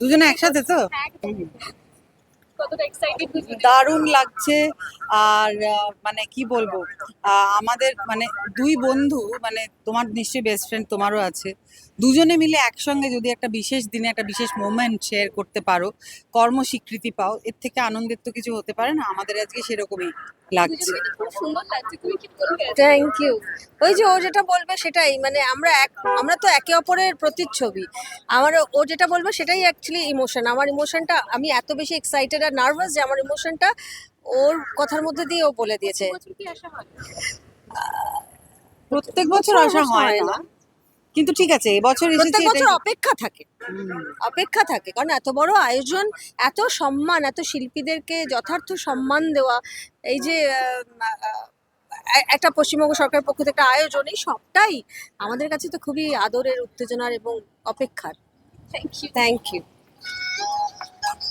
দুজনে একসাথে তো? কতটা এক্সাইটেড দারুণ লাগছে। আর মানে কি বলব? আহ, আমাদের মানে দুই বন্ধু মানে তোমার নিশ্চয়ই বেস্ট ফ্রেন্ড তোমারও আছে। দুজনে মিলে একসঙ্গে যদি একটা বিশেষ দিনে একটা বিশেষ মোমেন্ট শেয়ার করতে পারো কর্মস্বীকৃতি পাও এর থেকে আনন্দের তো কিছু হতে পারে না। আমাদের আজকে সেরকমই লাগছে। দুজনকে তো খুব সুন্দর লাগছে। তুমি কি বলবে? থ্যাংক ইউ ওই যে ও যেটা বলবে সেটাই। মানে আমরা এক আমরা তো একে অপরের প্রতিচ্ছবি। আমার ও যেটা বলবে সেটাই অ্যাকচুয়ালি ইমোশন আমার ইমোশনটা আমি এত বেশি এক্সাইটেড আর নার্ভাস যে আমার ইমোশনটা ওর কথার মধ্যে দিয়ে ও বলে দিয়েছে। প্রত্যেক বছর আসা হয় না। কিন্তু ঠিক আছে এবছর প্রত্যেক বছর অপেক্ষা থাকে। অপেক্ষা থাকে। কারণ এত বড় আয়োজন এত সম্মান এত শিল্পীদেরকে যথার্থ সম্মান দেওয়া এই যে একটা পশ্চিমবঙ্গ সরকারের পক্ষ থেকে একটা আয়োজন এই সবটাই আমাদের কাছে তো খুবই আদরের উত্তেজনার এবং অপেক্ষার। Thank you thank you